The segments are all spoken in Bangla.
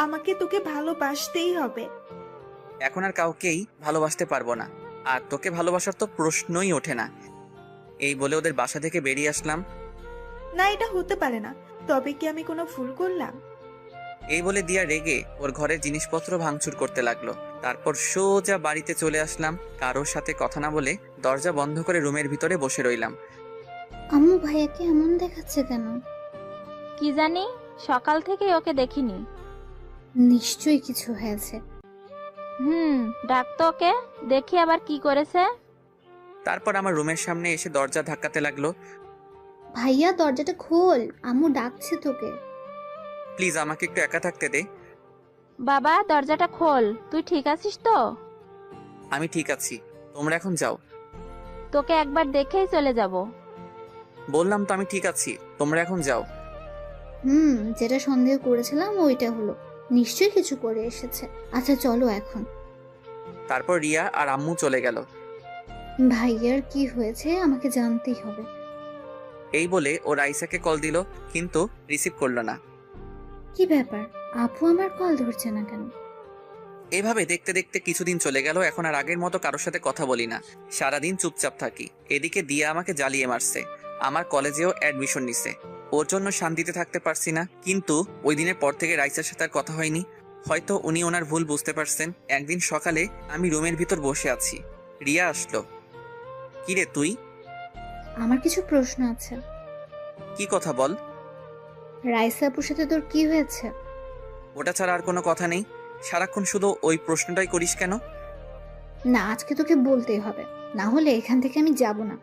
আমাকে তোকে ভালোবাসতেই হবে। এখন আর কাউকেই ভালোবাসতে পারব না। আর তোকে ভালোবাসার তো প্রশ্নই ওঠে না। এই বলে ওদের বাসা থেকে বেরিয়ে আসলাম। না এটা হতে পারে না। তবে কি আমি কোনো ভুল করলাম? এই বলে দিয়া রেগে ওর ঘরের জিনিসপত্র ভাঙচুর করতে লাগল। তারপর সোজা বাড়িতে চলে আসলাম। কারোর সাথে কথা না বলে দরজা বন্ধ করে রুমের ভিতরে বসে রইলাম। আম্মু ভাইয়াকে এমন দেখাচ্ছে কেন? কি জানি সকাল থেকে ওকে দেখিনি। নিশ্চয়ই কিছু হয়েছে। হুম ডাক তো ওকে দেখি আবার কি করেছে। তারপর আমার রুমের সামনে এসে দরজা ধাক্কাতে লাগল। ভাইয়া দরজাটা খোল আম্মু ডাকছে তোকে। প্লিজ আমাকে একটু একা থাকতে দে। বাবা দরজাটা খোল তুই ঠিক আছিস তো? আমি ঠিক আছি তোমরা এখন যাও। তোকে একবার দেখেই চলে যাব। বললাম তো আমি ঠিক আছি তোমরা এখন যাও। হুম যেটা সন্দেহ করেছিলাম ওইটা হলো। নিশ্চয়ই কিছু করে এসেছে। আচ্ছা চলো এখন। তারপর রিয়া আর আম্মু চলে গেল। ভাইয়ার কি হয়েছে আমাকে জানতেই হবে। এই বলে ও রাইসাকে কল দিল কিন্তু রিসিভ করল না। কি ব্যাপার? আপু আমার কল ধরছে না কেন? এভাবে দেখতে দেখতে কিছুদিন চলে গেল এখন আর আগের মতো কারোর সাথে কথা বলি না। সারাদিন চুপচাপ থাকি। এদিকে দিয়া আমাকে জ্বালিয়ে মারছে। আমার কলেজেও অ্যাডমিশন নিছে। ওর জন্য শান্তিতে থাকতে পারছি না। কিন্তু ওই দিনের পর থেকে রাইসার সাথে আর কথা হয়নি। হয়তো উনি ওনার ভুল বুঝতে পারছেন। একদিন সকালে আমি রুমের ভিতর বসে আছি। রিয়া আসলো। কিরে তুই? আমার কিছু প্রশ্ন আছে। কি কথা বল? রাইসা আপুর সাথে তোর কি হয়েছে? ওটা ছাড়া আর কোনো কথা নেই। সারাক্ষণ শুধু ওই প্রশ্নটাই করিস কেন? না আজকে তোকে বলতেই হবে। না হলে এখান থেকে আমি যাব না।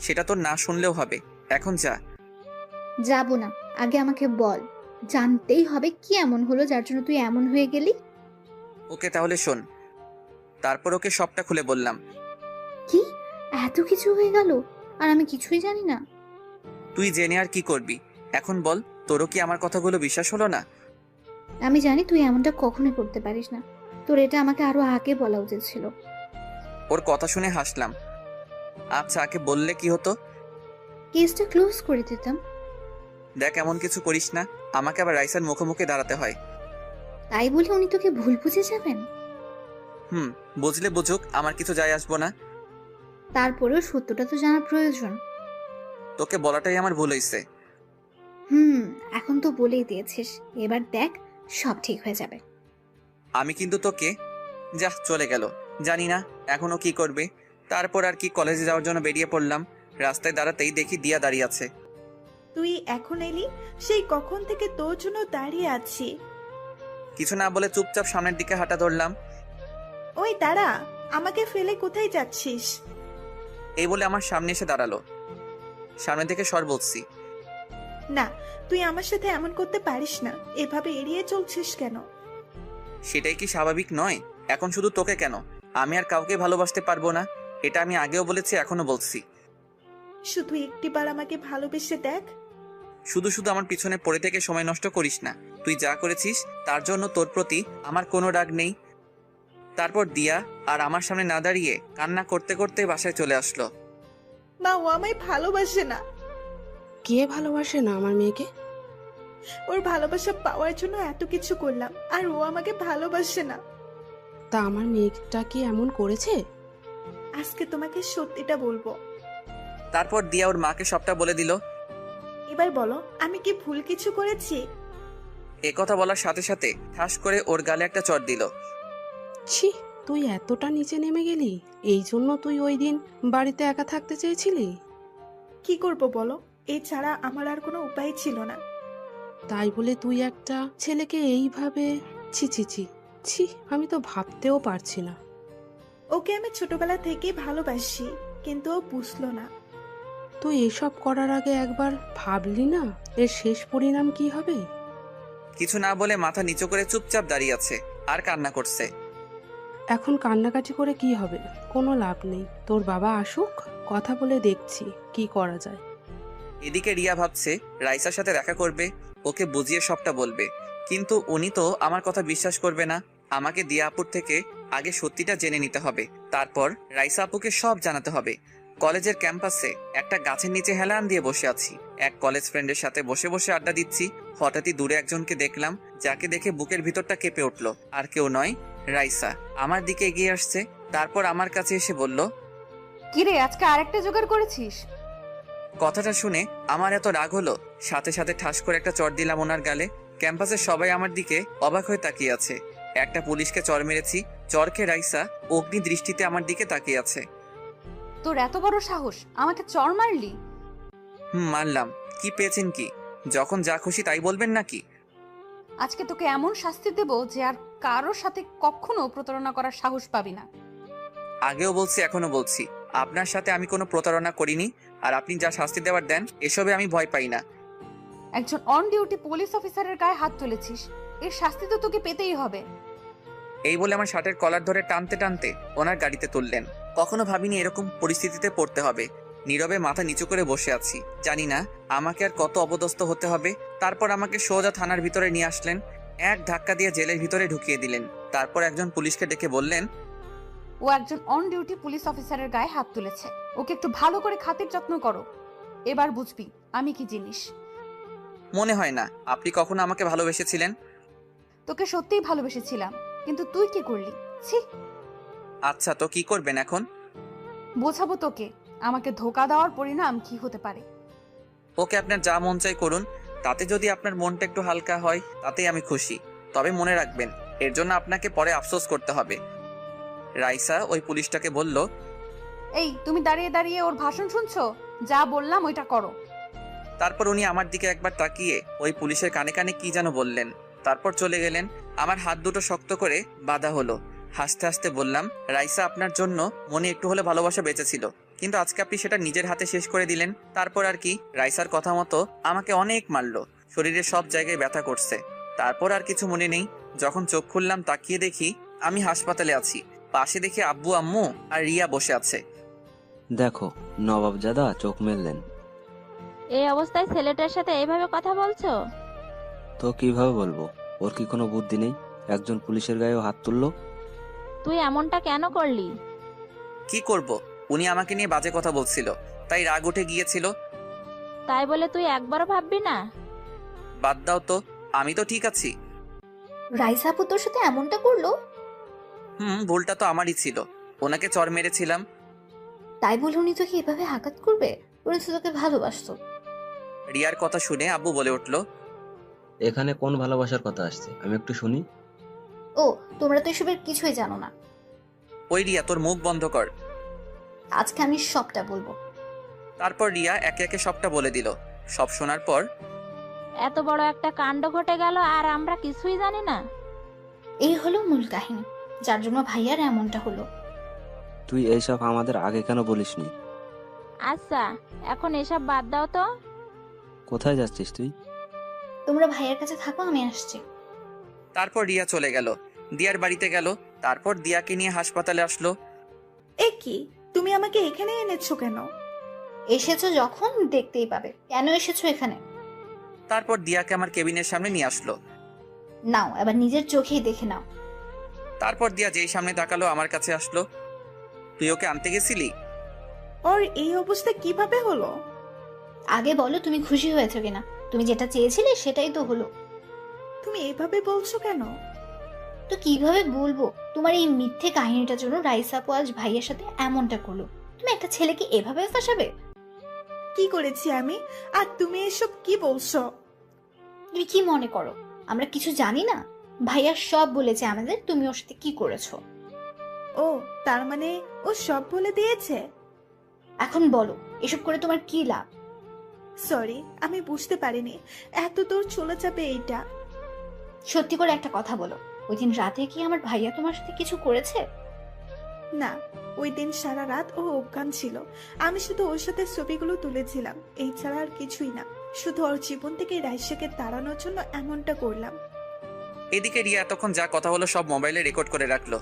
সেটা তোর না শুনলেও হবে। এখন যা। যাব না আগে আমাকে বল। জানতেই হবে কি এমন হলো যার জন্য তুই এমন হয়ে গেলি। ওকে তাহলে শোন তারপর ওকে সবটা খুলে বললাম। কি? এত কিছু হয়ে গেল? আর আমি কিছুই জানি না। তুই জেনে আর কি করবি? এখন বল তোরও কি আমার কথাগুলো বিশ্বাস হলো না? আমি জানি তুই এমনটা কখনোই করতে পারিস না। তোর এটা আমাকে আরও আগে বলা উচিত ছিল। ওর কথা শুনে হাসলাম। আচ্ছা আগে বললে কি হতো? কেসটা ক্লোজ করে দিতাম। দেখ এমন কিছু করিস না। আমাকে আবার রাইসার মুখোমুখি দাঁড়াতে হয়। তাই বলে উনি তোকে ভুল বুঝে যাবেন? হুম বুঝলে বুঝুক আমার কিছু যায় আসব না। তারপরেও সত্যটা তো জানা প্রয়োজন। তোকে বলাটাই আমার ভুল হয়েছে হুম এখন তো বলেই দিয়েছিস। এবার দেখ সব ঠিক হয়ে যাবে। আমি কিন্তু তোকে যা চলে গেল। জানি না এখনও কি করবে। তারপর আর কি কলেজে যাওয়ার জন্য বেরিয়ে পড়লাম। রাস্তায় দাঁড়াতেই দেখি দিয়া দাঁড়িয়ে আছে। তুই এখন এলি? সেই কখন থেকে তোর জন্য দাঁড়িয়ে আছি। কিছু না বলে চুপচাপ সামনের দিকে হাঁটা ধরলাম। ওই দাঁড়া আমাকে ফেলে কোথায় যাচ্ছিস? এই বলে আমার সামনে এসে দাঁড়াল। সামনে থেকে সর বলছি। না তুই আমার সাথে এমন করতে পারিস না। এভাবে এড়িয়ে চলছিস কেন? সেটাই কি স্বাভাবিক নয়? এখন শুধু তোকে কেন? আমি আর কাউকে ভালোবাসতে পারব না। এটা আমি আগেও বলেছি এখনও বলছি। শুধু একটিবার আমাকে ভালোবেসে দেখ। শুধু শুধু আমার পিছনে পড়ে থেকে সময় নষ্ট করিস না। তুই যা করেছিস তার জন্য তোর প্রতি আমার কোনো রাগ নেই। তারপর দিয়া আর আমার সামনে না দাঁড়িয়ে কান্না করতে করতে বাসায় চলে আসলো। মা ও আমায় ভালোবাসে না। কে ভালোবাসে না আমার মেয়েকে? ওর ভালোবাসা পাওয়ার জন্য এত কিছু করলাম আর ও আমাকে ভালোবাসে না। তা আমার মেয়েটা কি এমন করেছে? আজকে তোমাকে সত্যিটা বলব। তারপর দিয়া ওর মাকে সবটা বলে দিল এবার বলো আমি কি ভুল কিছু করেছি? এ কথা বলার সাথে সাথে ঠাস করে ওর গালে একটা চট দিল। ছি তুই এতটা নিচে নেমে গেলি? এই জন্য তুই ওই দিন বাড়িতে একা থাকতে চেয়েছিলি? কি করব বলো? এছাড়া আমার আর কোনো উপায় ছিল না। তাই বলে তুই একটা ছেলেকে এইভাবে ছি ছি ছি ছি আমি তো ভাবতেও পারছি না। ওকে আমি ছোটবেলা থেকে ভালোবাসি কিন্তু ও বুঝলো না। তুই এসব করার আগে একবার ভাবলি না? এর শেষ পরিণাম কি হবে? কিছু না বলে মাথা নিচু করে চুপচাপ দাঁড়িয়ে আছে আর কান্না করছে। এখন কান্নাকাটি করে কি হবে? কোনো লাভ নেই। তোর বাবা আসুক কথা বলে দেখছি কি করা যায়। এদিকে রিয়া ভাবছে রাইসার সাথে দেখা করবে ওকে বুঝিয়ে সবটা বলবে। কিন্তু উনি তো আমার কথা বিশ্বাস করবে না। আমাকে দিয়া আপুর থেকে আগে সত্যিটা জেনে নিতে হবে। তারপর রাইসা আপুকে সব জানাতে হবে। কলেজের ক্যাম্পাসে একটা গাছের নিচে হেলান দিয়ে বসে আছি। এক কলেজ ফ্রেন্ডের সাথে বসে বসে আড্ডা দিচ্ছি। হঠাৎই দূরে একজনকে দেখলাম যাকে দেখে বুকের ভিতরটা কেঁপে উঠল। আর কেউ নয় রাইসা। আমার দিকে এগিয়ে আসছে তারপর আমার কাছে এসে বলল কিরে আজকে আরেকটা জোগাড় করেছিস? কথাটা শুনে আমার এত রাগ হলো সাথে সাথে ঠাস করে একটা চর দিলাম ওনার গালে। ক্যাম্পাসের সবাই আমার দিকে অবাক হয়ে তাকিয়ে আছে। একটা পুলিশকে চর মেরেছি চরকে রাইসা অগ্নি দৃষ্টিতে আমার দিকে তাকিয়ে আছে। তোর এত বড় সাহস? আমাকে চর মারলি? হুম মানলাম কি পেয়েছেন কি? যখন যা খুশি তাই বলবেন নাকি? আজকে তোকে এমন শাস্তি দেব যে আর কারোর সাথে কখনো প্রতারণা করার সাহস পাবি না। আগেও বলছি এখনও বলছি। আপনার সাথে আমি কোনো প্রতারণা করিনি আর আপনি যা শাস্তি দেওয়ার দেন এসবে আমি ভয় পাই না। একজন অন ডিউটি পুলিশ অফিসারের গায়ে হাত তুলেছিস। এর শাস্তি তো তোকে পেতেই হবে। এই বলে আমার শার্টের কলার ধরে টানতে টানতে ওনার গাড়িতে তুললেন। কখনো ভাবিনি এরকম পরিস্থিতিতে পড়তে হবে। নীরবে মাথা নিচু করে বসে আছি। জানি না আমাকে আর কত অপদস্থ হতে হবে। তারপর আমাকে সোজা থানার ভিতরে নিয়ে আসলেন। এক ধাক্কা দিয়ে জেলের ভিতরে ঢুকিয়ে দিলেন। তারপর একজন পুলিশকে ডেকে বললেন ও একজন অন ডিউটি পুলিশ অফিসারের গায়ে হাত তুলেছে। ওকে একটু ভালো করে খাতির যত্ন করো। এবার বুঝবি আমি কি জিনিস। মনে হয় না। আপনি কখনো আমাকে ভালোবেসেছিলেন? তোকে সত্যিই ভালোবেসেছিলাম। কিন্তু তুই কি করলি? ছি। আচ্ছা তো কি করবেন এখন? বোঝাবো তোকে আমাকে ধোকা দেওয়ার পরিণাম কি হতে পারে। ওকে আপনার যা মন চাই করুন তাতে যদি আপনার মনটা একটু হালকা হয় তাতেই আমি খুশি। তবে মনে রাখবেন এর জন্য আপনাকে পরে আফসোস করতে হবে। রাইসা ওই পুলিশটাকে বলল এই তুমি দাঁড়িয়ে দাঁড়িয়ে ওর ভাষণ শুনছো? যা বললাম ওইটা করো। তারপর উনি আমার দিকে একবার তাকিয়ে ওই পুলিশের কানে কানে কি যেন বললেন। তারপর চলে গেলেন আমার হাত দুটো শক্ত করে বাধা হলো। হাসতে হাসতে বললাম রাইসা আপনার জন্য মনে একটু হলে ভালোবাসা বেঁচেছিল। কিন্তু আজকে আপনি সেটা নিজের হাতে শেষ করে দিলেন। তারপর আর কি রাইসার কথা মতো আমাকে অনেক মারলো। শরীরে সব জায়গায় ব্যথা করছে। তারপর আর কিছু মনে নেই। যখন চোখ খুললাম তাকিয়ে দেখি আমি হাসপাতালে আছি। পাশে দেখি আব্বু আম্মু আর রিয়া বসে আছে। দেখো নবাব নবাবজাদা চোখ মেললেন। এই অবস্থায় ছেলেটার সাথে এইভাবে কথা বলছো? তো কীভাবে বলব? ওর কি কোনো বুদ্ধি নেই? একজন পুলিশের গায়েও হাত তুললো? তুই এমনটা কেন করলি? কি করব? উনি আমাকে নিয়ে বাজে কথা বলছিল তাই রাগ উঠে গিয়েছিল। তাই বলে তুই একবারও ভাববি না? বাদ দাও তো আমি তো ঠিক আছি। রাইসা আপু তোর সাথে এমনটা করল? হুম ভুলটা তো আমারই ছিল। ওনাকে চর মেরেছিলাম। তাই বলে উনি তোকে এভাবে আঘাত করবে? উনি তো তোকে ভালোবাসতো। রিয়ার কথা শুনে আব্বু বলে উঠল এখানে কোন ভালোবাসার কথা আসছে? আমি একটু শুনি। ও তোমরা তো এসবের কিছুই জানো না। ওই রিয়া তোর মুখ বন্ধ কর। আজকে আমি সবটা বলব। তারপর রিয়া একে একে সবটা বলে দিল। সব শোনার পর? এত বড় একটা কাণ্ড ঘটে গেল আর আমরা কিছুই জানি না। এই হলো মূল কাহিনী। যার জন্য ভাইয়ার এমনটা হলো। তুই এইসব আমাদের আগে কেন বলিসনি? আচ্ছা এখন এসব বাদ দাও তো। কোথায় যাচ্ছিস তুই? তোমরা ভাইয়ার কাছে থাকো আমি আসছি। তারপর রিয়া চলে গেল। দিয়ার বাড়িতে গেল। তারপর দিয়াকে নিয়ে হাসপাতালে আসলো। এ কি? তুমি আমাকে এখানে এনেছো কেন? এসেছ যখন দেখতেই পাবে। কেন এসেছ এখানে? তারপর দিয়াকে আমার কেবিনের সামনে নিয়ে আসলো। নাও এবার নিজের চোখেই দেখে নাও। তারপর দিয়া যেই সামনে তাকালো আমার কাছে আসলো। তুই ওকে আনতে গেছিলি? ওর এই অবস্থা কীভাবে হলো? আগে বলো তুমি খুশি হয়েছো কিনা। তুমি যেটা চেয়েছিলে সেটাই তো হলো। তুমি এভাবে বলছো কেন? তো কীভাবে বলব? তোমার এই মিথ্যে কাহিনীটার জন্য রাইসা আপু আজ ভাইয়ের সাথে এমনটা করল। তুমি একটা ছেলেকে এভাবে ফাঁসাবে? কি করেছি আমি? আর তুমি এসব কি বলছো? তুমি কি মনে করো? আমরা কিছু জানি না? ভাইয়া সব বলেছে আমাদের তুমি ওর সাথে কি করেছ? ও তার মানে ও সব বলে দিয়েছে? এখন বলো এসব করে তোমার কি লাভ? সরি আমি বুঝতে পারিনি। এত দূর চলে যাবে এইটা। সত্যি করে একটা কথা বলো। ওই দিন রাতে কি আমার ভাইয়া তোমার সাথে কিছু করেছে? না ওই দিন সারা রাত ও অজ্ঞান ছিল। আমি শুধু ওর সাথে ছবিগুলো তুলেছিলাম এই ছাড়া আর কিছুই না। শুধু ওর জীবন থেকে রাইসাকে তাড়ানোর জন্য এমনটা করলাম। এদিকে রিয়া এতক্ষণ যা কথা হলো সব মোবাইলে রেকর্ড করে রাখল।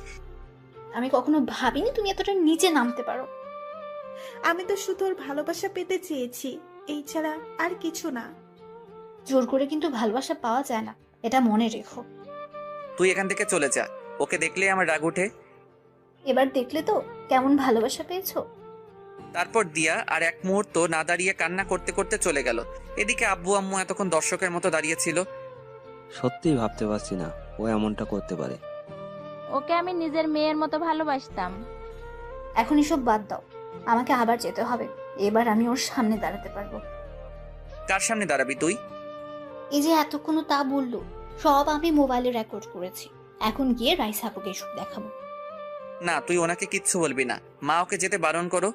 আমি কখনো ভাবিনি তুমি এতটা নিচে নামতে পারো। আমি তো শুধু ওর ভালোবাসা পেতে চেয়েছি। এই ছাড়া আর কিছু না। জোর করে কিন্তু ভালোবাসা পাওয়া যায় না এটা মনে রেখো। তুই এখান থেকে চলে যা ওকে দেখলে আমার রাগ উঠে এবার দেখলে তো কেমন ভালোবাসা পেয়েছ। তারপর দিয়া আর এক মুহূর্ত না দাঁড়িয়ে কান্না করতে করতে চলে গেল। এদিকে আব্বু আম্মু এতক্ষণ দর্শকের মতো দাঁড়িয়েছিল সত্যিই ভাবতে পারছি না ও এমনটা করতে পারে। ওকে আমি নিজের মেয়ের মতো ভালোবাসতাম। এখন এসব বাদ দাও আমাকে আবার যেতে হবে। এবার আমি ওর সামনে দাঁড়াতে পারব। কার সামনে দাঁড়াবি তুই? এই যে এতক্ষণ তা বলল সব আমি মোবাইলে রেকর্ড করেছি। এখন গিয়ে রাইস আপুকে এসব দেখাবো। না তুই ওনাকে কিচ্ছু বলবি না। মা ওকে যেতে বারণ করো।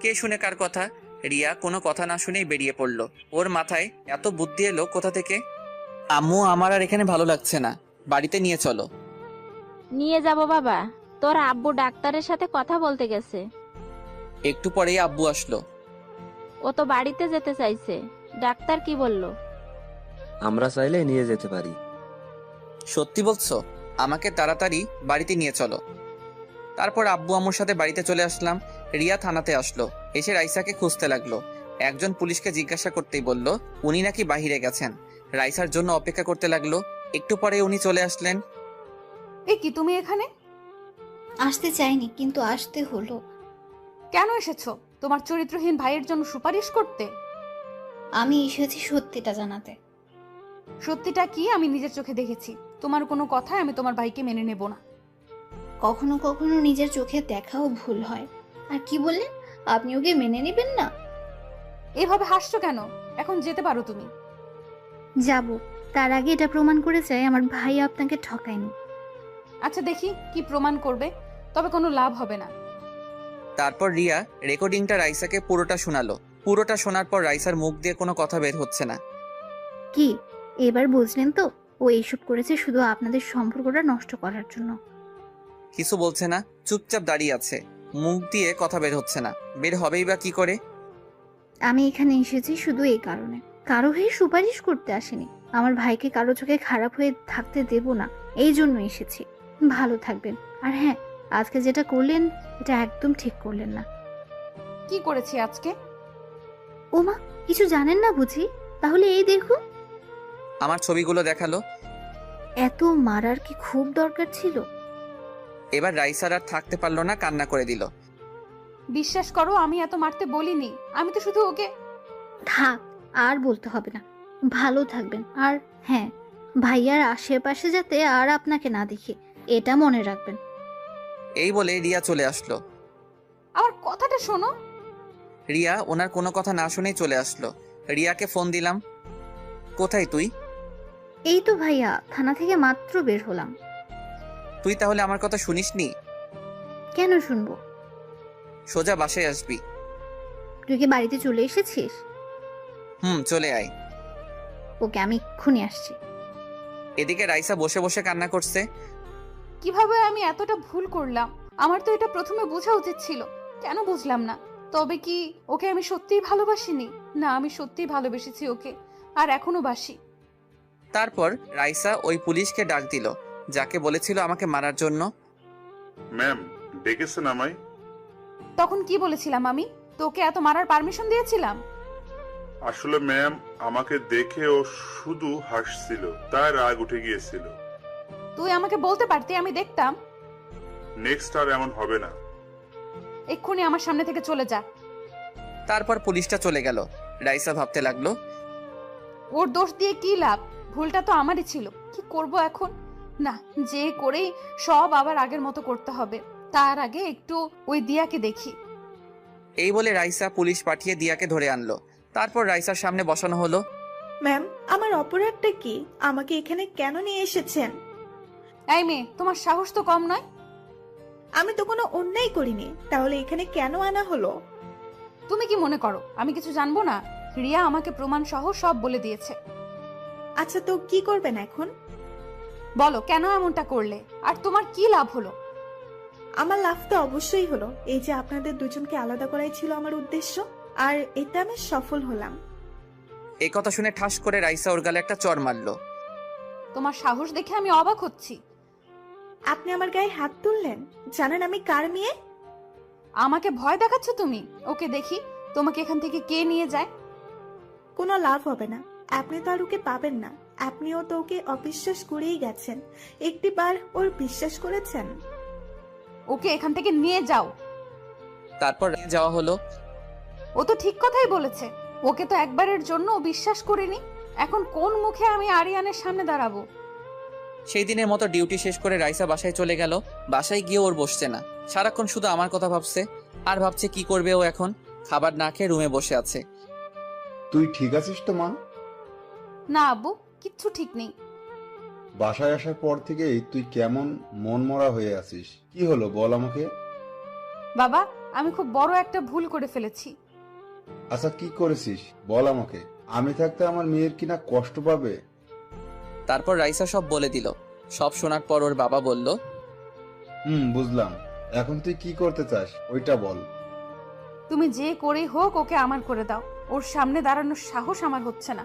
কে শুনে কার কথা? রিয়া কোনো কথা না শুনেই বেরিয়ে পড়ল। ওর মাথায় এত বুদ্ধি এলো কোথা থেকে? আম্মু আমার আর এখানে ভালো লাগছে না। বাড়িতে নিয়ে চলো। নিয়ে যাব বাবা। তোর আব্বু ডাক্তারের সাথে কথা বলতে গেছে। একটু পরেই আব্বু আসলো। ও তো বাড়িতে যেতে চাইছে। ডাক্তার কি বলল? আমরা চাইলে নিয়ে যেতে পারি। সত্যি বলছো? আমাকে তাড়াতাড়ি বাড়িতে নিয়ে চলো। তারপর আব্বু আম্মুর সাথে বাড়িতে চলে আসলাম। রিয়া থানাতে আসলো। এসে রাইসাকে খুঁজতে লাগল। একজন পুলিশকে জিজ্ঞাসা করতেই বলল উনি নাকি বাহিরে গেছেন? রাইসার জন্য অপেক্ষা করতে লাগল। একটু পরে উনি চলে আসলেন। এ কি তুমি এখানে? আসতে চাইনি কিন্তু আসতে হলো। কেন এসেছ? তোমার চরিত্রহীন ভাইয়ের জন্য সুপারিশ করতে। আমি এসেছি সত্যিটা জানাতে। সত্যিটা কি আমি নিজের চোখে দেখেছি। তোমার কোনো কথায় আমি তোমার ভাইকে মেনে নেব না। কখনো কখনো নিজের চোখে দেখাও ভুল হয়। আর কি বললেন আপনি ওকে মেনে নেবেন না? এভাবে হাসছো কেন? এখন যেতে পারো তুমি। যাব। তার আগে এটা প্রমাণ করে চাই আমার ভাই আপনাকে ঠকায়নি। আচ্ছা দেখি কি প্রমাণ করবে। তবে কোনো লাভ হবে না। তারপর রিয়া রেকর্ডিংটা রাইসাকে পুরোটা শোনালো। পুরোটা শোনার পর রাইসার মুখ দিয়ে কোনো কথা বের হচ্ছে না। কি? এবার বুঝলেন তো? ও এইসব করেছে শুধু আপনাদের সম্পর্কটা নষ্ট করার জন্য। কিছু বলছে না চুপচাপ দাঁড়িয়ে আছে। মুখ দিয়ে কথা বের হচ্ছে না। বের হবেই বা কি করে? আমি এখানে এসেছি শুধু এই কারণে। কারও হয়ে সুপারিশ করতে আসেনি। আমার ভাইকে কারও চোখে খারাপ হয়ে থাকতে দেব না। এই জন্য এসেছি। ভালো থাকবেন। আর হ্যাঁ আজকে যেটা করলেন এটা একদম ঠিক করলেন না। কি করেছি আজকে? ওমা কিছু জানেন না বুঝি? তাহলে এই দেখুন আমার ছবিগুলো দেখাল। এত মারার কি খুব দরকার ছিল? এবার রাইসার আর থাকতে পারল না কান্না করে দিল। বিশ্বাস করো আমি এত মারতে বলিনি। আমি তো শুধু ওকে থাক আর বলতে হবে না। ভালো থাকবেন। আর হ্যাঁ ভাইয়ার আশেপাশে যাতে আর আপনাকে না দেখি এটা মনে রাখবেন। এই বলে রিয়া চলে আসলো। আমার কথাটা শোনো। রিয়া ওনার কোনো কথা না শুনেই চলে আসলো। রিয়াকে ফোন দিলাম। কোথায় তুই? এই তো ভাইয়া থানা থেকে মাত্র বের হলাম। তুই তাহলে আমার কথা শুনিসনি? কেন শুনব? সোজা বাসায় আসবি। তুই কি বাড়িতে চলে এসেছিস? হুম চলে আয়। ওকে আমি এক্ষুনি আসছি। এদিকে রাইসা বসে বসে কান্না করছে। কীভাবে আমি এতটা ভুল করলাম? আমার তো এটা প্রথমে বোঝা উচিত ছিল। কেন বুঝলাম না? তবে কি ওকে আমি সত্যিই ভালোবাসিনি? না আমি সত্যিই ভালোবেসেছি ওকে। আর এখনও বাসি। তারপর রাইসা ওই পুলিশকে ডাক দিল যাকে বলেছিল আমাকে মারার জন্য। ম্যাম ডেকেছেন আমায়। তখন কি বলেছিলাম আমি? তোকে এত মারার পারমিশন দিয়েছিলাম? আসলে ম্যাম আমাকে দেখে ও শুধু হাসছিল তার রাগ উঠে গিয়েছিল। তুই আমাকে বলতে পারতি আমি দেখতাম। নেক্সট আর এমন হবে না। এক্ষুনি আমার সামনে থেকে চলে যা। তারপর পুলিশটা চলে গেল। রাইসা ভাবতে লাগল ওর দোষ দিয়ে কি লাভ? ভুলটা তো আমারই ছিল। কি করব এখন? না যে করেই সব আবার আগের মতো করতে হবে। তার আগে একটু ওই দিয়াকে দেখি। এই বলে রাইসা পুলিশ পাঠিয়ে দিয়াকে ধরে আনলো। তারপর রাইসার সামনে বসানো হলো ম্যাম আমার অপরাধটা কি? আমাকে এখানে কেন নিয়ে এসেছেন? এই মেয়ে তোমার সাহস তো কম নয়। আমি তো কোনো অন্যায় করিনি তাহলে এখানে কেন আনা হলো? তুমি কি মনে করো আমি কিছু জানব না? রিয়া আমাকে প্রমাণ সহ সব বলে দিয়েছে। আচ্ছা তো কি করবেন এখন? বলো কেন এমনটা করলে? আর তোমার কি লাভ হলো? আমার লাভ তো অবশ্যই হলো এই যে আপনাদের দুজনকে আলাদা করাই ছিল আমার উদ্দেশ্য আর এতে আমি সফল হলাম। এই কথা শুনে ঠাস করে রাইসা ওর গালে একটা চর মারলো। তোমার সাহস দেখে আমি অবাক হচ্ছি। আপনি আমার গায়ে হাত তুললেন? জানেন আমি কার মেয়ে? আমাকে ভয় দেখাচ্ছ তুমি? ওকে দেখি তোমাকে এখান থেকে কে নিয়ে যায়? কোনো লাভ হবে না। আপনি তো আর ওকে পাবেন না। আপনিও তো ওকে অবিশ্বাস করেই গেছেন। একটি বার ওর বিশ্বাস করেছেন? ওকে এখান থেকে নিয়ে যাও। তারপর যাওয়া হলো। ও তো ঠিক কথাই বলেছে। ওকে তো একবারের জন্য বিশ্বাস করিনি। এখন কোন মুখে আমি আরিয়ানের সামনে দাঁড়াবো? সেই দিনের মতো ডিউটি শেষ করে রাইসা বাসায় চলে গেল। বাসায় গিয়ে ওর বসছে না। সারাক্ষণ শুধু আমার কথা ভাবছে। আর ভাবছে কি করবে ও এখন? খাবার না খেয়ে রুমে বসে আছে। তুই ঠিক আছিস তো মা? না আব্বু কিচ্ছু ঠিক নেই। বাসায় আসার পর থেকেই তুই কেমন মনমরা হয়ে আছিস? কি হলো বল আমাকে। বাবা আমি খুব বড় একটা ভুল করে ফেলেছি। আচ্ছা কি করেছিস? বল আমাকে। আমি থাকতে আমার মেয়ের কিনা কষ্ট পাবে? তারপর রাইসা সব বলে দিল। সব শোনার পর ওর বাবা বলল হুম বুঝলাম। এখন তুই কি করতে চাস ওইটা বল। তুমি যে করেই হোক ওকে আমার করে দাও। ওর সামনে দাঁড়ানোর সাহস আমার হচ্ছে না।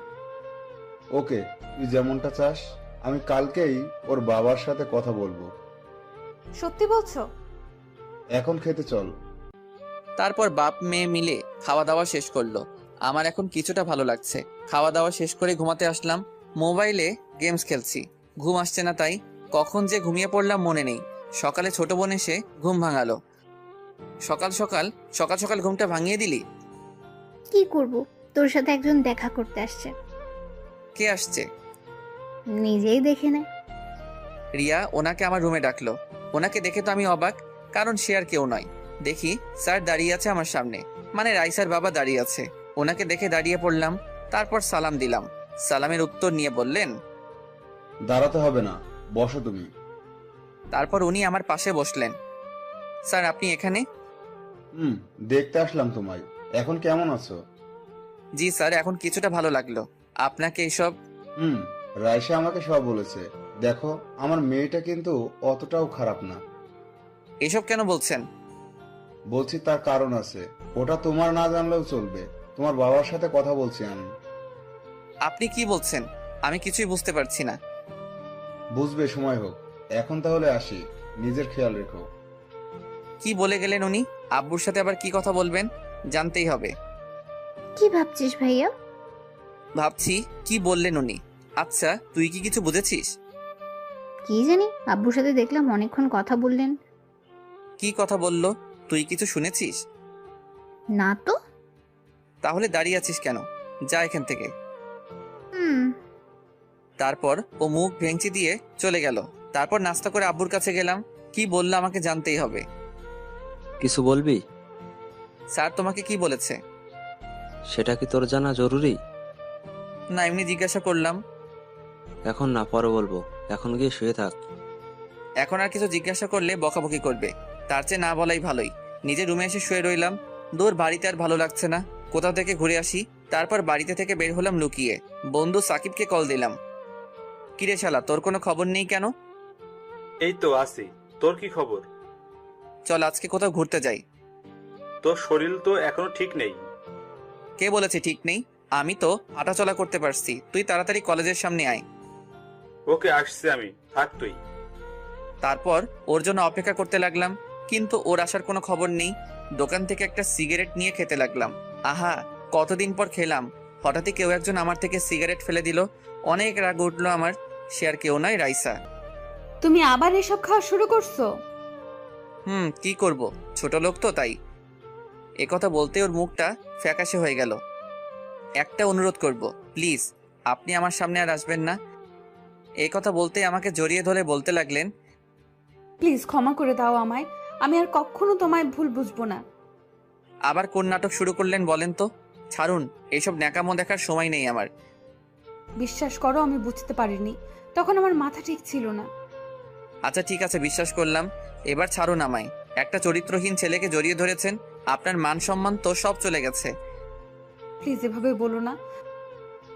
ওকে তুই যেমনটা চাস আমি কালকেই ওর বাবার সাথে কথা বলব। সত্যি বলছো? এখন খেতে চল। তারপর বাপ মেয়ে মিলে খাওয়া দাওয়া শেষ করল। আমার এখন কিছুটা ভালো লাগছে। খাওয়া দাওয়া শেষ করে ঘুমাতে আসলাম। মোবাইলে গেমস খেলছি। ঘুম আসছে না তাই কখন যে ঘুমিয়ে পড়লাম মনে নেই। সকালে ছোট বোন এসে ঘুম ভাঙালো। সকাল সকাল সকাল সকাল ঘুমটা ভাঙিয়ে দিলি? কি করব? তোর সাথে একজন দেখা করতে আসছে। কে আসছে? নিজেই দেখে নে। রিয়া ওনাকে আমার রুমে ডাকলো। ওনাকে দেখে তো আমি অবাক কারণ সে আর কেউ নয়। দেখি স্যার দাঁড়িয়ে আছে আমার সামনে। মানে রাইসার বাবা দাঁড়িয়ে আছে। ওনাকে দেখে দাঁড়িয়ে পড়লাম তারপর সালাম দিলাম। সালামের উত্তর নিয়ে বললেন দাঁড়াতে হবে না বসো তুমি। তারপর উনি আমার পাশে বসলেন। স্যার আপনি এখানে? হুম দেখতে আসলাম তোমায়। এখন কেমন আছো? জি স্যার এখন কিছুটা ভালো লাগল। আপনাকে এইসব হুম রাইসা আমাকে সব বলেছে। দেখো আমার মেয়েটা কিন্তু অতটাও খারাপ না। এসব কেন বলছেন? বলছি তার কারণ আছে। ওটা তোমার না জানলেও চলবে। তোমার বাবার সাথে কথা বলছি আমি। আপনি কি বলছেন? আমি কিছুই বুঝতে পারছি না। বুঝবে সময় হোক। এখন তাহলে আসি। নিজের খেয়াল রেখো। কি বলে গেলেন উনি? আব্বুর সাথে আবার কি কথা বলবেন? জানতেই হবে। কি ভাবছিস ভাইয়া? ভাবছি কি বললেন উনি? আচ্ছা তুই কি কিছু বুঝেছিস? কি জানি আব্বুর সাথে দেখলাম অনেকক্ষণ কথা বললেন। কি কথা বলল? তুই কিছু শুনেছিস? না তো। তাহলে দাঁড়িয়ে আছিস কেন? যা এখান থেকে। হুম। তারপর ও মুখ ভেঙচি দিয়ে চলে গেল। তারপর নাস্তা করে আব্বুর কাছে গেলাম। কি বলল আমাকে জানতেই হবে। কিছু বলবি? স্যার তোমাকে কি বলেছে? সেটা কি তোর জানা জরুরি? না এমনি জিজ্ঞাসা করলাম। এখন না পরে বলব। এখন গিয়ে শুয়ে থাক। এখন আর কিছু জিজ্ঞাসা করলে বকাবকি করবে। তার চেয়ে না বলাই ভালোই। নিজের রুমে এসে শুয়ে রইলাম। দূর বাড়িতে আর ভালো লাগছে না। কোথাও থেকে ঘুরে আসি। তারপর বাড়িতে থেকে বের হলাম লুকিয়ে। বন্ধু সাকিবকে কল দিলাম। কিরে শালা তোর কোনো খবর নেই কেন? এই তো আছি। তোর কি খবর? চল আজকে কোথাও ঘুরতে যাই। তোর শরীর তো এখনও ঠিক নেই? কে বলেছে ঠিক নেই? আমি তো হাঁটাচলা করতে পারছি। তুই তাড়াতাড়ি কলেজের সামনে আয়। ওকে আসছি আমি। থাক তুই। তারপর ওর জন্য অপেক্ষা করতে লাগলাম। কিন্তু ওর আসার কোনো খবর নেই। দোকান থেকে একটা সিগারেট নিয়ে খেতে লাগলাম। আহা কতদিন পর খেলাম? হঠাৎই কেউ একজন আমার থেকে সিগারেট ফেলে দিল। অনেক রাগ উঠল আমার। সে আর কেউ নয় রাইসা। তুমি আবার এসব খাওয়া শুরু করছ? হুম কি করব? ছোট লোক তো তাই। এ কথা বলতে ওর মুখটা ফ্যাকাশে হয়ে গেল। একটা অনুরোধ করব প্লিজ আপনি আমার সামনে আর আসবেন না। এই কথা বলতে আমাকে জড়িয়ে ধরে বলতে লাগলেন প্লিজ ক্ষমা করে দাও আমায়। আমি আর কখনো তোমায় ভুল বুঝব না। আবার কোন নাটক শুরু করলেন বলেন তো? ছাড়ুন এসব ন্যাকামো দেখার সময় নেই আমার। বিশ্বাস করো আমি বুঝতে পারিনি। তখন আমার মাথা ঠিক ছিল না। আচ্ছা ঠিক আছে বিশ্বাস করলাম। এবার ছাড়ুন আমায়। একটা চরিত্রহীন ছেলেকে জড়িয়ে ধরেছেন আপনার মান সম্মান তো সব চলে গেছে। প্লিজ এভাবে বলো না।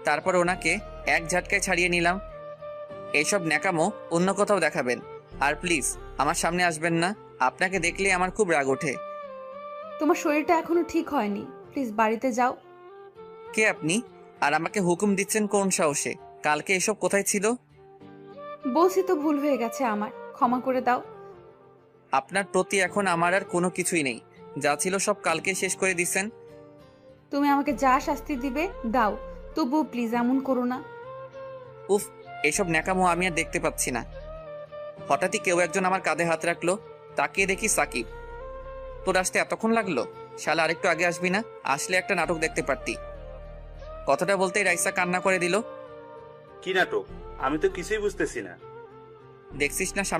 তারপর ওনাকে এক ঝাটকায় ছাড়িয়ে নিলাম। এইসব ন্যাকামো অন্য কোথাও দেখাবেন। আর প্লিজ আমার সামনে আসবেন না। আপনাকে দেখলে আমার খুব রাগ ওঠে। তোমার শরীরটা এখনও ঠিক হয়নি। প্লিজ বাড়িতে যাও। কে আপনি? আর আমাকে হুকুম দিচ্ছেন কোন সাহসে? কালকে এসব কোথায় ছিল? বলছি তো ভুল হয়ে গেছে আমার। ক্ষমা করে দাও। আপনার প্রতি এখন আমার আর কোনো কিছুই নেই। যা ছিল সব কালকে শেষ করে দিছেন তুমি আমাকে যা শাস্তি দিবে দাও। তবুও প্লিজ এমন করো না। উফ এসব ন্যাকামো আমি আর দেখতে পাচ্ছি না। হঠাৎই কেউ একজন আমার কাঁধে হাত রাখল। তাকিয়ে দেখি সাকিব। তোর আসতে এতক্ষণ লাগল? শালা আরেকটু আগে আসবি না? আসলে একটা নাটক দেখতে পারতি। কথাটা বলতেই রাইসা কান্না করে দিল। কি নাটক? আমি তো কিছুই বুঝতেছি না। দেখছিস না সামনে